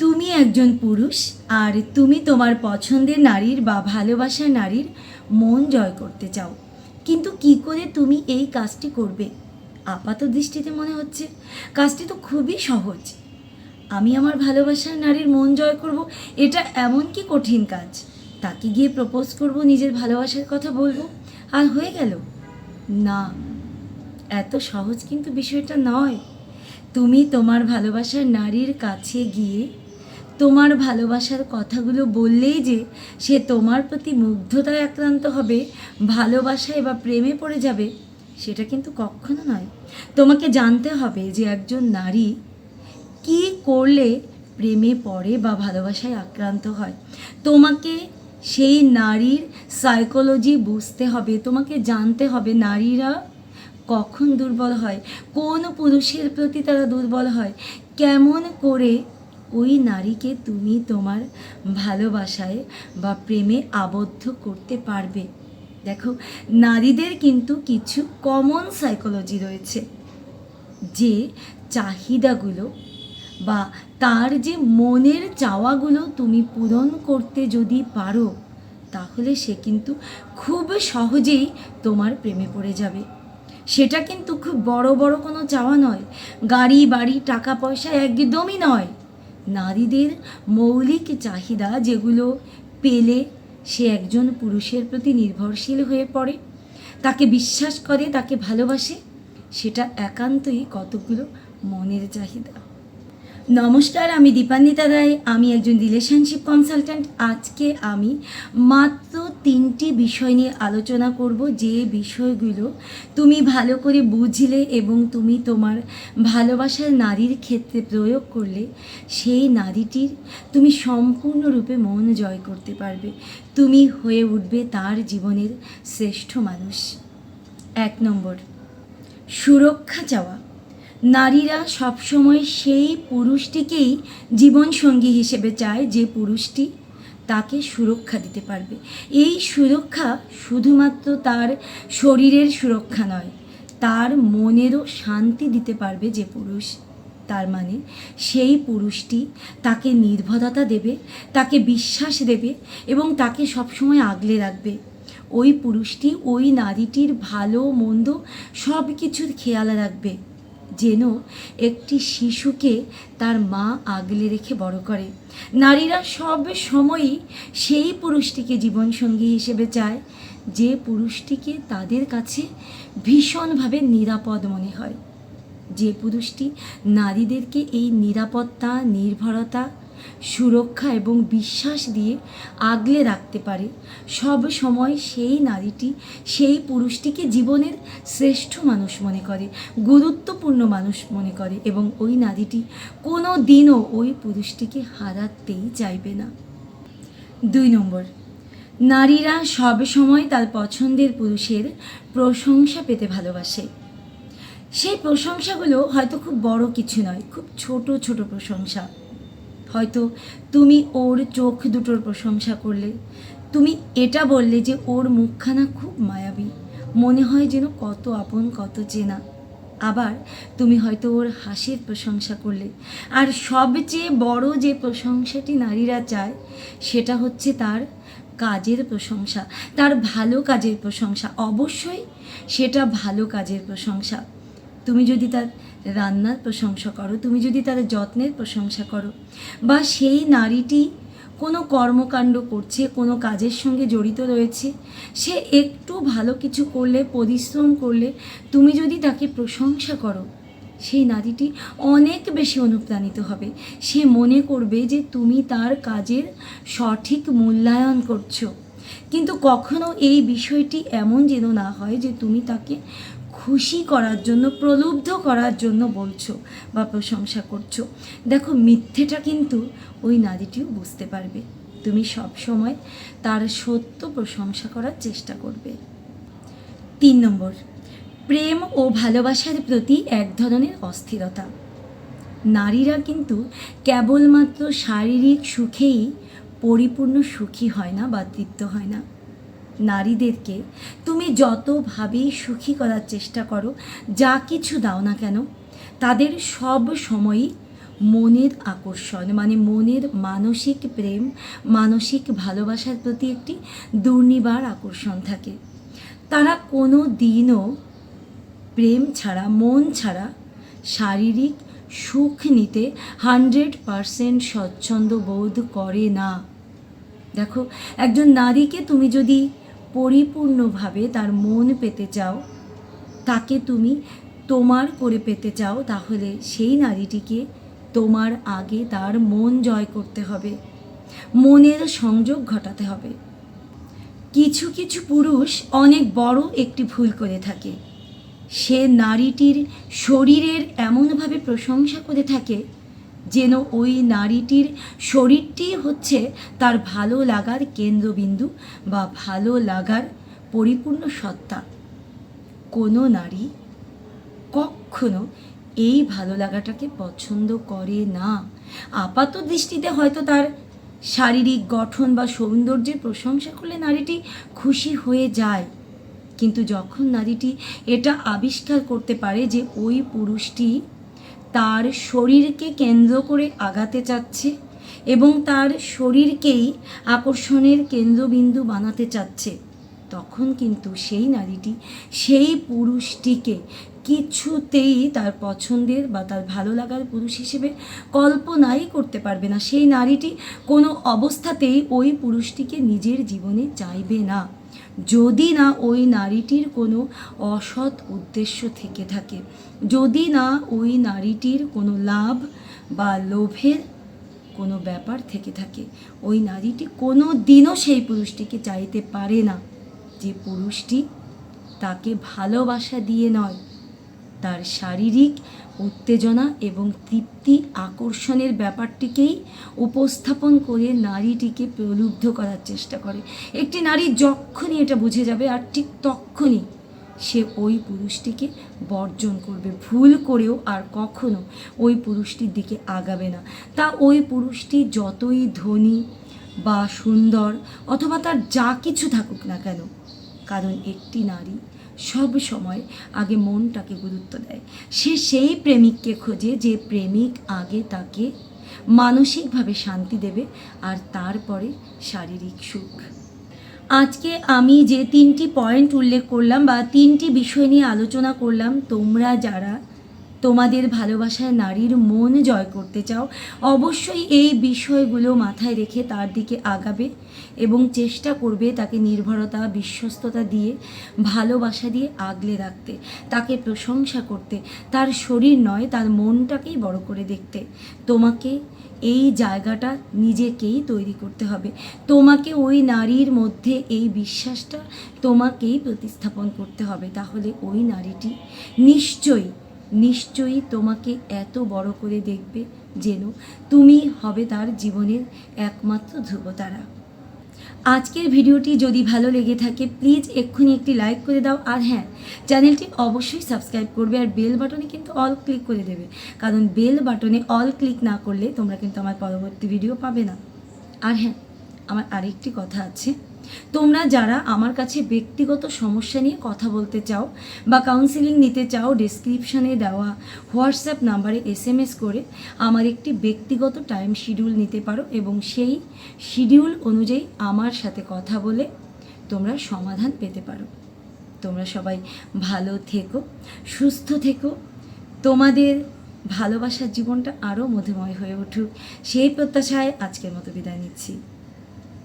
তুমি একজন পুরুষ আর তুমি তোমার পছন্দের নারীর বা ভালোবাসার নারীর মন জয় করতে চাও। কিন্তু কি করে তুমি এই কাজটি করবে? আপাত দৃষ্টিতে মনে হচ্ছে কাজটি তো খুবই সহজ। আমি আমার ভালোবাসার নারীর মন জয় করব, এটা এমন কি কঠিন কাজ? তাকে গিয়ে প্রপোজ করব, নিজের ভালোবাসার কথা বলব, আর হয়ে গেল। না, এত সহজ কিন্তু বিষয়টা নয়। তুমি তোমার ভালোবাসার নারীর কাছে গিয়ে তোমার ভালোবাসার কথাগুলো বললেই যে সে তোমার প্রতি মুগ্ধতায় আক্রান্ত হবে, ভালোবাসায় বা প্রেমে পড়ে যাবে, সেটা কিন্তু কখনো নয়। তোমাকে জানতে হবে যে একজন নারী কি করলে প্রেমে পড়ে বা ভালোবাসায় আক্রান্ত হয়। তোমাকে সেই নারীর সাইকোলজি বুঝতে হবে, তোমাকে জানতে হবে নারীরা কখন দুর্বল হয়, কোন পুরুষের প্রতি তারা দুর্বল হয়, কেমন করে ওই নারীকে তুমি তোমার ভালোবাসায় বা প্রেমে আবদ্ধ করতে পারবে। দেখো, নারীদের কিন্তু কিছু কমন সাইকোলজি রয়েছে। যে চাহিদাগুলো বা তার যে মনের চাওয়াগুলো তুমি পূরণ করতে যদি পারো, তাহলে সে কিন্তু খুব সহজেই তোমার প্রেমে পড়ে যাবে। সেটা কিন্তু খুব বড় বড় কোনো চাওয়া নয়। গাড়ি, বাড়ি, টাকা, পয়সা একদমই নয়। নারীদের মৌলিক চাহিদা যেগুলো পেলে সে একজন পুরুষের প্রতি নির্ভরশীল হয়ে পড়ে, তাকে বিশ্বাস করে, তাকে ভালোবাসে, সেটা একান্তই কতগুলো মনের চাহিদা। নমস্কার, আমি দীপান্বিতা রায়, আমি একজন রিলেশনশিপ কনসালট্যান্ট আজকে আমি মাত্র তিনটি বিষয় নিয়ে আলোচনা করব। যে বিষয়গুলো তুমি ভালো করে বুঝলে এবং তুমি তোমার ভালোবাসার নারীর ক্ষেত্রে প্রয়োগ করলে, সেই নারীটির তুমি সম্পূর্ণরূপে মন জয় করতে পারবে। তুমি হয়ে উঠবে তার জীবনের শ্রেষ্ঠ মানুষ। এক নম্বর, সুরক্ষা চাওয়া। নারীরা সবসময় সেই পুরুষটিকেই জীবনসঙ্গী হিসেবে চায় যে পুরুষটি তাকে সুরক্ষা দিতে পারবে। এই সুরক্ষা শুধুমাত্র তার শরীরের সুরক্ষা নয়, তার মনেরও শান্তি দিতে পারবে যে পুরুষ। তার মানে সেই পুরুষটি তাকে নির্ভরতা দেবে, তাকে বিশ্বাস দেবে এবং তাকে সবসময় আগলে রাখবে। ওই পুরুষটি, ওই নারীটির ভালো, মন্দ সব কিছুর খেয়াল রাখবে। যেন একটি শিশুকে তার মা আগলে রেখে বড় করে। নারীরা সব সময়ই সেই পুরুষটিকে জীবনসঙ্গী হিসেবে চায়, যে পুরুষটিকে তাদের কাছে ভীষণভাবে নিরাপদ মনে হয়। যে পুরুষটি নারীদেরকে এই নিরাপত্তা, নির্ভরতা সুরক্ষা এবং বিশ্বাস দিয়ে আগলে রাখতে পারে। সব সময় সেই নারীটি সেই পুরুষটিকে জীবনের শ্রেষ্ঠ মানুষ মনে করে, গুরুত্বপূর্ণ মানুষ মনে করে এবং ওই নারীটি কোনো দিনও ওই পুরুষটিকে হারাতেই চাইবে না। দুই নম্বর, নারীরা সব সময় তার পছন্দের পুরুষের প্রশংসা পেতে ভালোবাসে। সেই প্রশংসাগুলো হয়তো খুব বড় কিছু নয়, খুব ছোট ছোট প্রশংসা। হয়তো তুমি ওর চোখ দুটোর প্রশংসা করলে। তুমি এটা বললে যে ওর মুখখানা খুব মায়াবী। মনে হয় যেন কত আপন, কত চেনা। আবার তুমি হয়তো ওর হাসির প্রশংসা করলে। আর সবচেয়ে বড় যে প্রশংসাটি নারীরা চায়, সেটা হচ্ছে তার কাজের প্রশংসা, তার ভালো কাজের প্রশংসা। অবশ্যই সেটা ভালো কাজের প্রশংসা। তুমি যদি তার রান্নার প্রশংসা করো। তুমি যদি তার যত্নের প্রশংসা করো। বা সেই নারীটি কোনো কর্মকাণ্ড করছে, কোনো কাজের সঙ্গে জড়িত রয়েছে, সে একটু ভালো কিছু করলে, পরিশ্রম করলে তুমি যদি তাকে প্রশংসা করো, সেই নারীটি অনেক বেশি অনুপ্রাণিত হবে। সে মনে করবে যে তুমি তার কাজের সঠিক মূল্যায়ন করছ। কিন্তু কখনো এই বিষয়টি এমন যেন না হয় যে তুমি তাকে খুশি করার জন্য, প্রলুব্ধ করার জন্য বলছো বা প্রশংসা করছ। দেখো, মিথ্যেটা কিন্তু ওই নারীটিও বুঝতে পারবে। তুমি সব সময় তার সত্য প্রশংসা করার চেষ্টা করবে। তিন নম্বর, প্রেম ও ভালোবাসার প্রতি এক ধরনের অস্থিরতা। নারীরা কিন্তু কেবলমাত্র শারীরিক সুখেই পরিপূর্ণ সুখী হয় না বা তৃপ্ত হয় না। নারীদেরকে তুমি যতভাবেই সুখী করার চেষ্টা করো, যা কিছু দাও না কেন, তাদের সব সময়ই মনের আকর্ষণ মানে মনের মানসিক প্রেম, মানসিক ভালোবাসার প্রতি একটি দুর্নিবার আকর্ষণ থাকে। তারা কোনো দিনও প্রেম ছাড়া, মন ছাড়া শারীরিক সুখ নিতে হান্ড্রেড পারসেন্ট স্বচ্ছন্দ বোধ করে না। দেখো, একজন নারীকে তুমি যদি পরিপূর্ণভাবে তার মন পেতে চাও, তাকে তুমি তোমার করে পেতে চাও, তাহলে সেই নারীটিকে তোমার আগে তার মন জয় করতে হবে, মনের সংযোগ ঘটাতে হবে। কিছু কিছু পুরুষ অনেক বড় একটি ভুল করে থাকে। সে নারীটির শরীরের এমনভাবে প্রশংসা করে থাকে যেন ওই নারীটির শরীরটি হচ্ছে তার ভালো লাগার কেন্দ্রবিন্দু বা ভালো লাগার পরিপূর্ণ সত্তা। কোনো নারী কখনো এই ভালো লাগাটাকে পছন্দ করে না। আপাত দৃষ্টিতে হয়তো তার শারীরিক গঠন বা সৌন্দর্যের প্রশংসা করলে নারীটি খুশি হয়ে যায়। কিন্তু যখন নারীটি এটা আবিষ্কার করতে পারে যে ওই পুরুষটি তার শরীরকে কেন্দ্র করে আগাতে চাচ্ছে এবং তার শরীরকেই আকর্ষণের কেন্দ্রবিন্দু বানাতে চাচ্ছে। তখন কিন্তু সেই নারীটি, সেই পুরুষটিকে কিছুতেই তার পছন্দের বা তার ভালো লাগার পুরুষ হিসেবে কল্পনাই করতে পারবে না। সেই নারীটি কোনো অবস্থাতেই ওই পুরুষটিকে নিজের জীবনে চাইবে না। যদি না ওই নারীটির কোনো অসৎ উদ্দেশ্য থেকে থাকে, যদি না ওই নারীটির কোনো লাভ বা লোভের কোনো ব্যাপার থেকে থাকে, ওই নারীটি কোনো দিনও সেই পুরুষটিকে চাইতে পারে না। যে পুরুষটি তাকে ভালোবাসা দিয়ে নয় তার শারীরিক উত্তেজনা এবং তৃপ্তি আকর্ষণের ব্যাপারটিকেই উপস্থাপন করে নারীটিকে প্রলুব্ধ করার চেষ্টা করে। একটি নারী যখনই এটা বুঝে যাবে আর ঠিক তখনই সে ওই পুরুষটিকে বর্জন করবে। ভুল করেও আর কখনো ওই পুরুষটির দিকে আগাবে না। তা ওই পুরুষটি যতই ধনী বা সুন্দর অথবা তার যা কিছু থাকুক না কেন কারণ একটি নারী সব সময় আগে মনটাকে গুরুত্ব দেয়। সে সেই প্রেমিককে খোঁজে যে প্রেমিক আগে তাকে মানসিকভাবে শান্তি দেবে আর তারপরে শারীরিক সুখ। আজকে আমি যে তিনটি পয়েন্ট উল্লেখ করলাম বা তিনটি বিষয় নিয়ে আলোচনা করলাম, তোমরা যারা তোমাদের ভালোবাসায় নারীর মন জয় করতে চাও, অবশ্যই এই বিষয়গুলো মাথায় রেখে তার দিকে আগাবে এবং চেষ্টা করবে তাকে নির্ভরতা, বিশ্বস্ততা দিয়ে, ভালোবাসা দিয়ে আগলে রাখতে, তাকে প্রশংসা করতে, তার শরীর নয়, তার মনটাকেই বড় করে দেখতে। তোমাকে এই জায়গাটা নিজেকেই তৈরি করতে হবে। তোমাকে ওই নারীর মধ্যে এই বিশ্বাসটা তোমাকেই প্রতিস্থাপন করতে হবে। তাহলে ওই নারীটি নিশ্চয়ই নিশ্চয়ই তোমাকে এত বড় করে দেখবে যেন তুমি হবে তার জীবনের একমাত্র ধ্রুবতারা। আজকের ভিডিওটি যদি ভালো লেগে থাকে প্লিজ এক্ষুনি একটি লাইক করে দাও। আর হ্যাঁ চ্যানেলটি অবশ্যই সাবস্ক্রাইব করবে আর বেল বাটনে কিন্তু অল ক্লিক করে দেবে। কারণ বেল বাটনে অল ক্লিক না করলে তোমরা কিন্তু আমার পরবর্তী ভিডিও পাবে না। আর হ্যাঁ আমার আরেকটি কথা আছে। তোমরা যারা আমার কাছে ব্যক্তিগত সমস্যা নিয়ে কথা বলতে চাও বা কাউন্সিলিং নিতে চাও ডিসক্রিপশনে দেওয়া হোয়াটসঅ্যাপ নাম্বারে এস এম এস করে আমার একটি ব্যক্তিগত টাইম শিডিউল নিতে পারো এবং সেই শিডিউল অনুযায়ী আমার সাথে কথা বলে তোমরা সমাধান পেতে পারো। তোমরা সবাই ভালো থেকো, সুস্থ থেকো। তোমাদের ভালোবাসার জীবনটা আরও মধুময় হয়ে উঠুক। সেই প্রত্যাশায় আজকের মতো বিদায় নিচ্ছি।